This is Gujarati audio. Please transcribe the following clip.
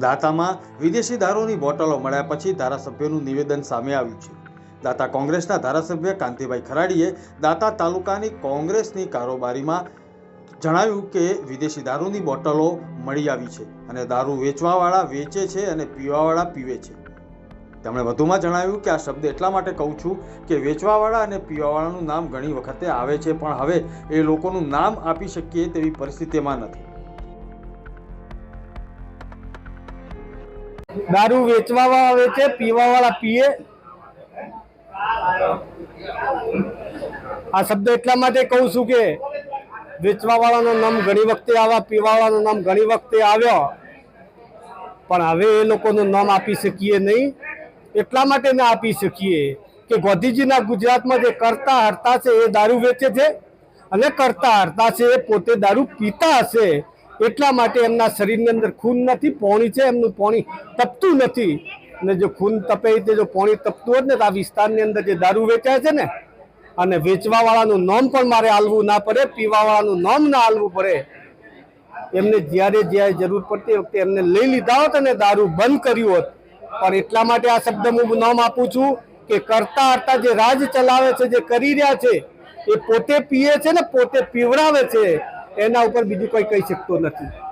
દાતામાં વિદેશી દારૂની બોટલો મળ્યા પછી ધારાસભ્યનું નિવેદન સામે આવ્યું છે. દાતા કોંગ્રેસના ધારાસભ્ય કાંતિભાઈ ખરાડીએ દાતા તાલુકાની કોંગ્રેસની કારોબારીમાં જણાવ્યું કે વિદેશી દારૂની બોટલો મળી આવી છે અને દારૂ વેચવાવાળા વેચે છે અને પીવાવાળા પીવે છે. તેમણે વધુમાં જણાવ્યું કે આ શબ્દ એટલા માટે કહું છું કે વેચવાવાળા અને પીવાવાળાનું નામ ઘણી વખતે આવે છે, પણ હવે એ લોકોનું નામ આપી શકીએ તેવી પરિસ્થિતિમાં નથી. દારૂ વેચવા વાળા વેચે પીવા વાળા પીએ. આ શબ્દ એટલા માટે કહું છું કે વેચવા વાળાનો નામ ઘણી વખતે આવ્યા પીવા વાળાનું નામ ઘણી વખતે આવ્યો. પણ હવે એ લોકોનું નામ આપી શકીએ નહીં. એટલા માટે ના આપી શકીએ કે ગોધીજીના ગુજરાતમાં જે કરતા હરતા છે એ દારૂ વેચે છે અને કરતા હરતા છે એ પોતે દારૂ પીતા હશે. એટલા માટે એમના શરીરની અંદર ખૂન નથી, પોણી છે, એમનું પોણી તપતું નથી. ને જો ખૂન તપે તે જો પોણી તપતું હોત ને, તો આ વિસ્તારની અંદર જે દારૂ વેચાય છે ને, અને વેચવાવાળાનું નામ પણ મારે હાલવું ના પડે, પીવાવાળાનું નામ ના હાલવું પડે. એમને જ્યારે જ્યારે જરૂર પડતી વખતે એમને લઈ લીધા હોત અને દારૂ બંધ કર્યું હોત. પણ એટલા માટે આ શબ્દ હું નામ આપું છું કે કરતા હરતા જે રાજ ચલાવે છે, જે કરી રહ્યા છે, એ પોતે પીએ છે ને, પોતે પીવડાવે છે. એના ઉપર બીજું કોઈ કહી શકતો નથી.